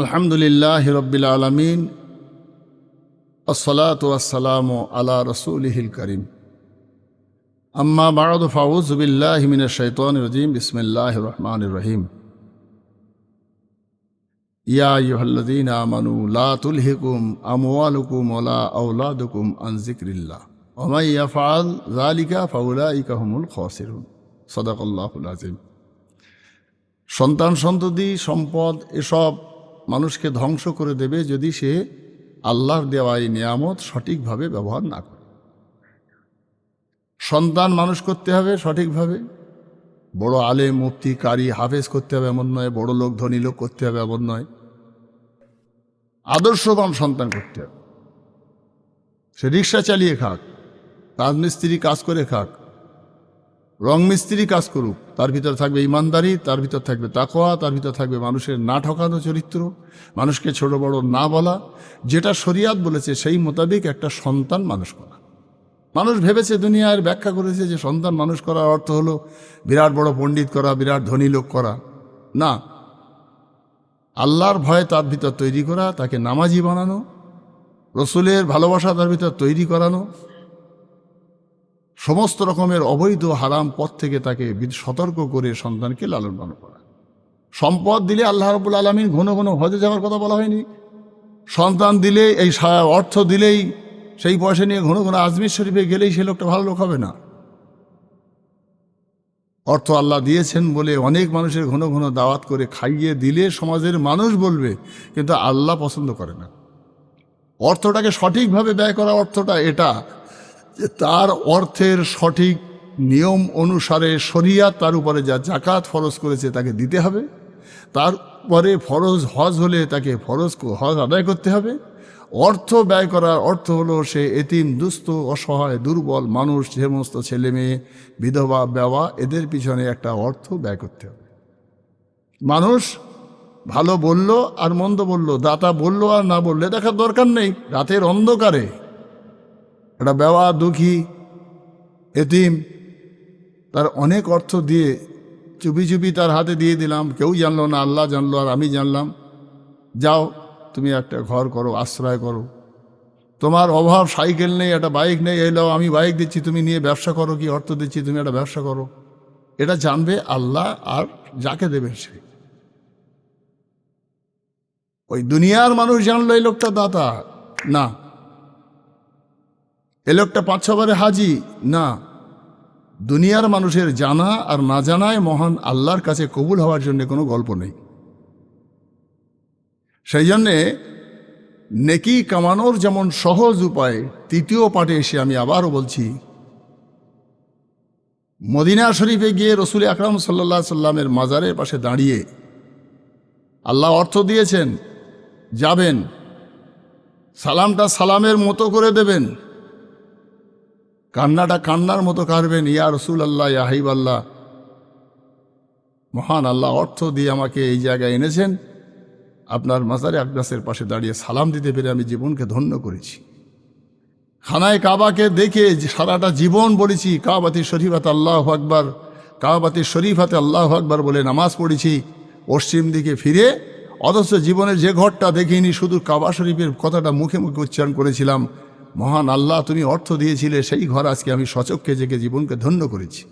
আলহামদুলিল্লাহ রব্বিল আলমিন, আসসালাত আলা রসুলহিল করিম। আম্মা বারদ ফাউজবিল্লাহ মিন শৈতান রজিম বিসমিল্লাহ রহমান রহিম। ইয়া ইহল্লাদিন আমানু, লা তুলহিকুম আমওয়ালুকুম ওলা আউলাদুকুম আন জিক্রিল্লাহ ওমাই ইয়াফআল যালিকা, ফাউলাইকা হুমুল খাসিরুন। সদাকাল্লাহুল আযীম। সন্তান সন্ততি সম্পদ, এসব মানুষকে ধ্বংস করে দেবে যদি সে আল্লাহর দেওয়া এই নিয়ামত সঠিকভাবে ব্যবহার না করে। সন্তান মানুষ করতে হবে সঠিকভাবে। বড় আলে মুফতি কারি হাফেজ করতে হবে এমন নয়। বড় লোক, ধনী লোক করতে হবে এমন নয়। আদর্শবান সন্তান করতে হবে। সে রিক্সা চালিয়ে খাক রাজমিস্ত্রি কাজ করে খাক রং মিস্ত্রি কাজ করুক, তার ভিতর থাকবে ইমানদারি, তার ভিতর থাকবে তাকোয়া তার ভিতর থাকবে মানুষের না ঠকানো চরিত্র, মানুষকে ছোট বড় না বলা। যেটা শরিয়াত বলেছে, সেই মোতাবেক একটা সন্তান মানুষ করা। মানুষ ভেবেছে, দুনিয়ার ব্যাখ্যা করেছে যে সন্তান মানুষ করার অর্থ হলো বিরাট বড় পণ্ডিত করা, বিরাট ধনী লোক করা। না। আল্লাহর ভয়ে তার ভিতর তৈরি করা, তাকে নামাজি বানানো, রসুলের ভালোবাসা তার ভিতর তৈরি করানো সমস্ত রকমের অবৈধ হারাম পথ থেকে তাকে সতর্ক করে সন্তানকে লালন পালন করা। সম্পদ দিলে আল্লাহ রবুল আলমিন ঘন ঘন হজে যাওয়ার কথা বলা হয়নি। সন্তান দিলে এই অর্থ দিলেই সেই পয়সা নিয়ে ঘন ঘন আজমির শরীফে গেলেই সে লোকটা ভালো লোক হবে না। অর্থ আল্লাহ দিয়েছেন বলে অনেক মানুষের ঘন ঘন দাওয়াত করে খাইয়ে দিলে সমাজের মানুষ বলবে, কিন্তু আল্লাহ পছন্দ করে না। অর্থটাকে সঠিকভাবে ব্যয় করা অর্থটা এটা তার অর্থের সঠিক নিয়ম অনুসারে শরিয়া তার উপরে যা জাকাত ফরজ করেছে তাকে দিতে হবে। তারপরে ফরজ হজ হলে তাকে ফরজ হজ আদায় করতে হবে। অর্থ ব্যয় করার অর্থ হলো সে এতিম, দুস্থ, অসহায়, দুর্বল মানুষ যে সমস্ত ছেলে মেয়ে, বিধবা বেওয়া এদের পিছনে একটা অর্থ ব্যয় করতে হবে। মানুষ ভালো বলল আর মন্দ বলল, দাতা বলল আর না বললে দেখার দরকার নেই। রাতের অন্ধকারে একটা বেওয়া দুঃখী এতিম। তার অনেক অর্থ দিয়ে চুপি চুপি তার হাতে দিয়ে দিলাম। কেউ জানলো না, আল্লাহ জানলো আর আমি জানলাম। যাও, তুমি একটা ঘর করো, আশ্রয় করো। তোমার অভাব সাইকেল নেই, একটা বাইক নেই এলো আমি বাইক দিচ্ছি, তুমি নিয়ে ব্যবসা করো, কি অর্থ দিচ্ছি, তুমি একটা ব্যবসা করো। এটা জানবে আল্লাহ আর যাকে দেবে সে। ওই দুনিয়ার মানুষ জানলো, এই লোকটা দাতা। না। এ লোকটা পাঁচ ছবারে হাজি? না। দুনিয়ার মানুষের জানা আর না জানায় মহান আল্লাহর কাছে কবুল হওয়ার জন্য কোনো গল্প নেই। সেই জন্যে নেকি কামানোর যেমন সহজ উপায়, তৃতীয় পাঠে এসে আমি আবারও বলছি, মদিনা শরীফে গিয়ে রসুল আকরাম সাল্লা সাল্লামের মাজারের পাশে দাঁড়িয়ে আল্লাহ অর্থ দিয়েছেন, যাবেন, সালামটা সালামের মতো করে দেবেন কান্নাটা কান্নার মতো কারবেন ইয়া রসুল আল্লাহ ইয়া হাইব আল্লাহ মহান আল্লাহ অর্থ দিয়ে আমাকে এই জায়গায় এনেছেন। আপনার মাজারে আকদাসের পাশে দাঁড়িয়ে সালাম দিতে পেরে আমি জীবনকে ধন্য করেছি। খানায় কাবাকে দেখে সারাটা জীবন বলেছি, কাবাতি শরীফাতে আল্লাহ আকবার, কাবাতি শরীফাতে আল্লাহ আকবার বলে নামাজ পড়েছি। পশ্চিম দিকে ফিরে অথচ জীবনের যে ঘরটা দেখিনি, শুধু কাবা শরীফের কথাটা মুখে মুখে উচ্চারণ করেছিলাম। মহান আল্লাহ তুমি অর্থ দিয়েছিলে, সেই ঘর আজকে আমি সচক্ষে জেগে জীবনকে ধন্য করেছি।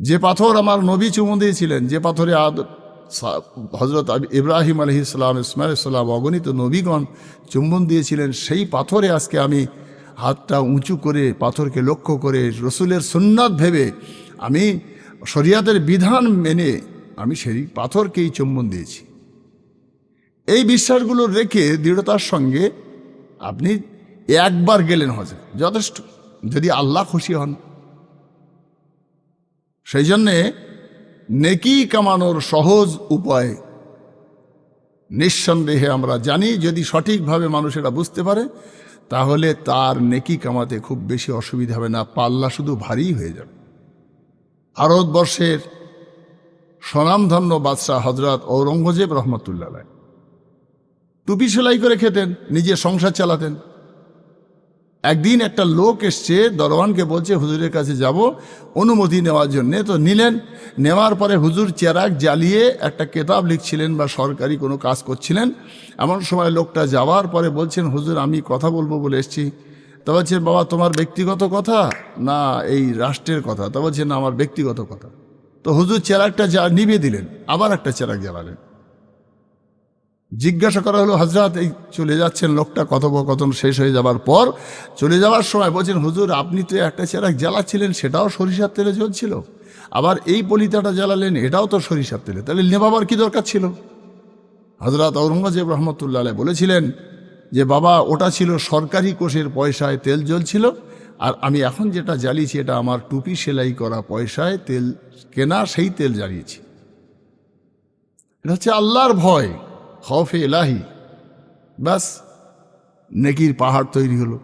যে পাথর আমার নবী চুমু দিয়েছিলেন, যে পাথরে আদ হজরত ইব্রাহিম আলহি ইসলাম ইসমাইল ইসলাম অগণিত নবীগণ চুম্বন দিয়েছিলেন, সেই পাথরে আজকে আমি হাতটা উঁচু করে পাথরকে লক্ষ্য করে রসুলের সুন্নাত ভেবে আমি শরিয়াতের বিধান মেনে আমি সেই পাথরকেই চুম্বন দিয়েছি। এই বিশ্বাসগুলো রেখে দৃঢ়তার সঙ্গে আপনি একবার গেলেন হজে যথেষ্ট। যদি আল্লাহ খুশি হন। সেই জন্যে নেকি কামানোর সহজ উপায় নিঃসন্দেহে আমরা জানি, যদি সঠিকভাবে মানুষেরা বুঝতে পারে, তাহলে তার নেকি কামাতে খুব বেশি অসুবিধা হবে না, পাল্লা শুধু ভারী হয়ে যাবে। ভারতবর্ষের স্বনামধন্য বাদশাহ হজরত ঔরঙ্গজেব রহমতুল্লাহ টুপি সেলাই করে খেতেন, নিজে সংসার চালাতেন। একদিন একটা লোক এসছে দরওয়ানকে বলছে, হুজুরের কাছে যাব, অনুমতি নেওয়ার জন্য। তো নিলেন। নেওয়ার পরে হুজুর চেরাক জ্বালিয়ে একটা কেতাব লিখছিলেন বা সরকারি কোনো কাজ করছিলেন। এমন সময় লোকটা যাওয়ার পরে বলছেন, হুজুর, আমি কথা বলব বলে এসছি। তা বলছেন বাবা, তোমার ব্যক্তিগত কথা? না, এই রাষ্ট্রের কথা। তা বলছেন না, আমার ব্যক্তিগত কথা। তো হুজুর চেরাকটা যা নিভে দিলেন, আবার একটা চেরাক জ্বালালেন। জিজ্ঞাসা করা হলো হজরত এই চলে যাচ্ছেন লোকটা, কথোপকথন শেষ হয়ে যাবার পর? চলে যাওয়ার সময় বলছেন, হুজুর, আপনি তো একটা চেরাক জ্বালাচ্ছিলেন, সেটাও সরিষার তেলে জ্বলছিল আবার এই পলিতাটা জ্বালালেন, এটাও তো সরিষার তেলে। তাহলে নেবাবার কি দরকার ছিল? হজরত ঔরঙ্গজেব রহমতুল্লাহ বলেছিলেন যে, বাবা, ওটা ছিল সরকারি কোষের পয়সায় তেল জ্বলছিল আর আমি এখন যেটা জ্বালিয়েছি, এটা আমার টুপি সেলাই করা পয়সায় তেল কেনা, সেই তেল জ্বালিয়েছি। এটা হচ্ছে আল্লাহর ভয়। খফে এলাহি ব্যাস নেকির পাহাড় তৈরি হলো।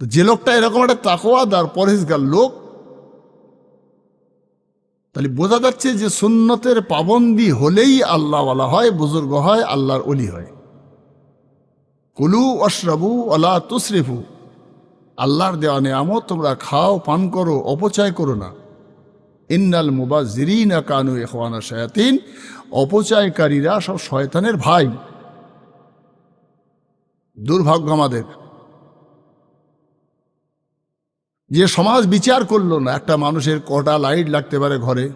তো যে লোকটা এরকম একটা তাকওয়াদার পরেশগার লোক, তাহলে বোঝা যাচ্ছে যে সুন্নতের পাবন্দি হলেই আল্লাহওয়ালা হয়, বুজুর্গ হয়, আল্লাহর অলি হয়। কুলু অশ্রাবু আল্লাহ তুসরিফু আল্লাহর দেওয়া নেয়ামত, তোমরা খাও, পান করো, অপচয় করো না। ইন্নাল মুবা মুবাজিরিনা কানু এখওয়ানা শয়াতিন। অপচয়কারীরা সব শয়তানের ভাই। দুর্ভাগ্য আমাদের। যে সমাজ বিচার করল না, একটা মানুষের কটা লাইট লাগতে পারে ঘরে,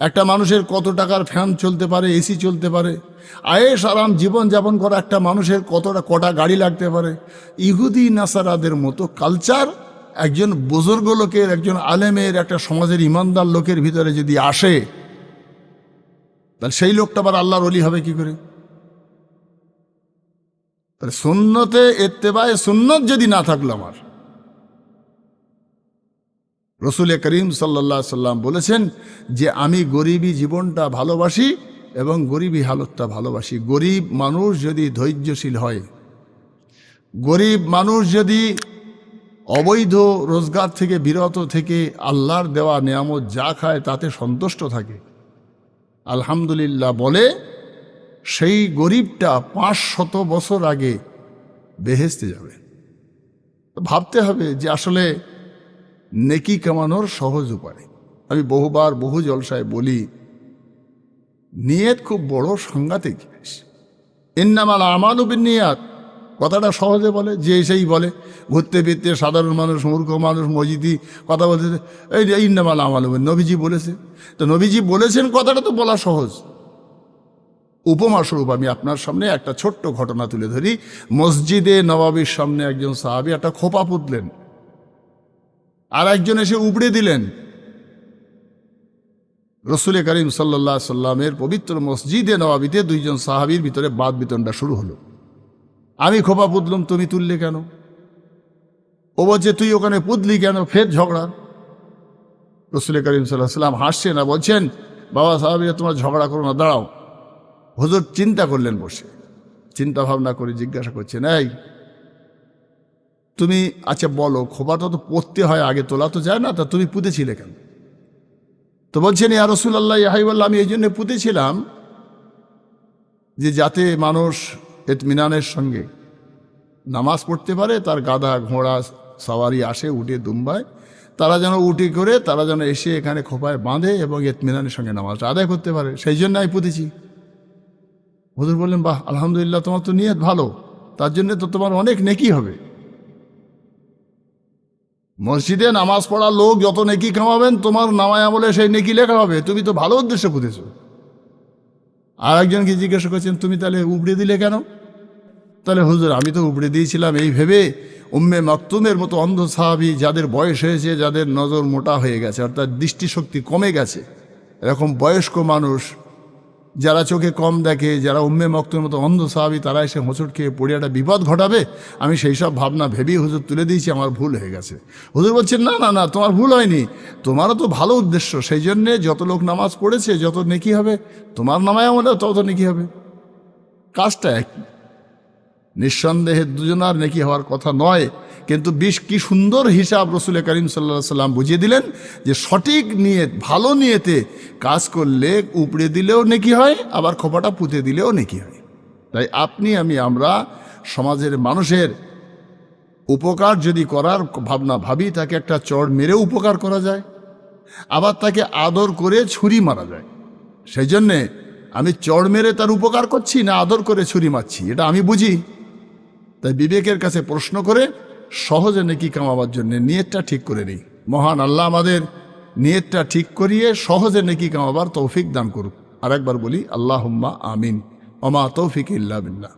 একটা মানুষের কত টাকার ফ্যান চলতে পারে, এসি চলতে পারে আয়েস আরাম জীবনযাপন করা একটা মানুষের কতটা, কটা গাড়ি লাগতে পারে, ইহুদি, নাসারাদের মতো কালচার একজন বুজুর্গ লোকের, একজন আলেমের, একটা সমাজের ইমানদার লোকের ভিতরে যদি আসে, তাহলে সেই লোকটা আবার আল্লাহর অলি হবে কি করে? তাহলে সুন্নতে এত্তেবায় সুন্নত যদি না থাকল আমার। রসুল করিম সাল্লা সাল্লাম বলেছেন যে, আমি গরিবী জীবনটা ভালোবাসি এবং গরিবী হালতটা ভালোবাসি। গরিব মানুষ যদি ধৈর্যশীল হয়, গরিব মানুষ যদি অবৈধ রোজগার থেকে বিরত থেকে আল্লাহর দেওয়া নিয়ামত যা খায় তাতে সন্তুষ্ট থাকে। আলহামদুলিল্লাহ বলে, সেই গরিবটা পাঁচ শত বছর আগে বেহেস্তে যাবে। ভাবতে হবে যে আসলে নেকি কামানোর সহজ উপায়। আমি বহুবার বহু জলসায় বলি, নিয়ত খুব বড় সাংঘাতিক জিনিস। ইন্নামাল আমাল নিয়াত। কথাটা সহজে বলে, যে সেই বলে। ঘুরতে ফিরতে সাধারণ মানুষ, মূর্খ মানুষ, মসজিদি, কথা বলতে এই ইন্নামাল আমাল নবীজি বলেছে। তো নবীজি বলেছেন কথাটা তো বলা সহজ। উপমা স্বরূপ আমি আপনার সামনে একটা ছোট্ট ঘটনা তুলে ধরি। মসজিদে নবাবির সামনে একজন সাহাবি একটা খোপা পুতলেন। আর একজন এসে উবড়ে দিলেন। রসুল করিম সাল্লা সাল্লামের পবিত্র মসজিদে নবাবিতে দুইজন সাহাবির ভিতরে বাদ বিতনটা শুরু হলো। আমি খোপা পুতলাম, তুমি তুললে কেন? ও বলছে, তুই ওখানে পুতলি কেন? ফের ঝগড়া? রসুল করিম সাল্লাহ সাল্লাম হাসছে না বলছেন, বাবা সাহাবিরা তোমার ঝগড়া করো না, দাঁড়াও। হুজুর চিন্তা করলেন বসে। চিন্তা ভাবনা করে জিজ্ঞাসা করছেন, এই, তুমি আচ্ছা বলো, খোপাটা তো পড়তে হয় আগে, তোলা তো যায় না, তা তুমি পুঁতেছিলে কেন? তো বলছেন, ইয়া রসুল্লাহ ইয়াহিবাল্লাহ আমি এই জন্যে পুঁতেছিলাম যে যাতে মানুষ এতমিনানের সঙ্গে। নামাজ পড়তে পারে, তার গাধা ঘোড়া সাওয়ারি আসে উঠে দুম্বায়। তারা যেন উঠে করে, তারা যেন এসে এখানে খোপায় বাঁধে এবং এতমিনানের সঙ্গে নামাজটা আদায় করতে পারে। সেই জন্য আমি পুঁতেছি। হুজুর বললেন, বাহ, আলহামদুলিল্লাহ, তোমার তো নিয়ত ভালো। তার জন্য তো তোমার অনেক নেকি হবে। মসজিদে নামাজ পড়া লোক যত নেকি কামাবেন, তোমার নামায় আমলে সেই নেকি লেখা হবে। তুমি তো ভালো উদ্দেশ্যে পুঁতেছ। আর একজনকে জিজ্ঞাসা করছেন, তুমি তাহলে উবড়ে দিলে কেন? তাহলে, হুজুর, আমি তো উবড়ে দিয়েছিলাম। এই ভেবে উম্মে মাকতুমের মতো অন্ধ সাহাবি যাদের বয়স হয়েছে, যাদের নজর মোটা হয়ে গেছে, অর্থাৎ দৃষ্টিশক্তি কমে গেছে, এরকম বয়স্ক মানুষ যারা চোখে কম দেখে, যারা উম্মে মক্তের মতো অন্ধ সাহাবি, তারা এসে হোঁচট খেয়ে পড়ে একটা বিপদ ঘটাবে? আমি সেই সব ভাবনা ভেবেই হুজুর তুলে দিয়েছি, আমার ভুল হয়ে গেছে। হুজুর বলছেন, না না না, তোমার ভুল হয়নি। তোমারও তো ভালো উদ্দেশ্য। সেই জন্যে যত লোক নামাজ পড়েছে, যত নেকি হবে। তোমার নামায় আমলেও তত নেকি হবে। কাজটা একই। নিঃসন্দেহে দুজনার নেকি হওয়ার কথা নয়। কিন্তু বিশ কি সুন্দর হিসাব রসুল করিম সাল্লা সাল্লাম বুঝিয়ে দিলেন যে সঠিক নিয়ে ভালো নিয়েতে কাজ করলে উপড়ে দিলেও নেকি হয়, আবার খোপাটা পুঁতে দিলেও নেকি হয়। তাই আপনি, আমি, আমরা সমাজের মানুষের উপকার যদি করার ভাবনা ভাবি, তাকে একটা চড় মেরে উপকার করা যায়, আবার তাকে আদর করে ছুরি মারা যায়। সেই জন্যে আমি চড় মেরে তার উপকার করছি না আদর করে ছুরি মারছি, এটা আমি বুঝি। তাই বিবেকের কাছে প্রশ্ন করে সহজে নেকি কামাবার জন্য নিয়তটা ঠিক করে নিই। মহান আল্লাহ আমাদের নিয়তটা ঠিক করিয়ে সহজে নেকি কামাবার তৌফিক দান করুক। আরেকবার বলি আল্লাহ আমিন। অমা তৌফিক ইল্লা বিল্লাহ।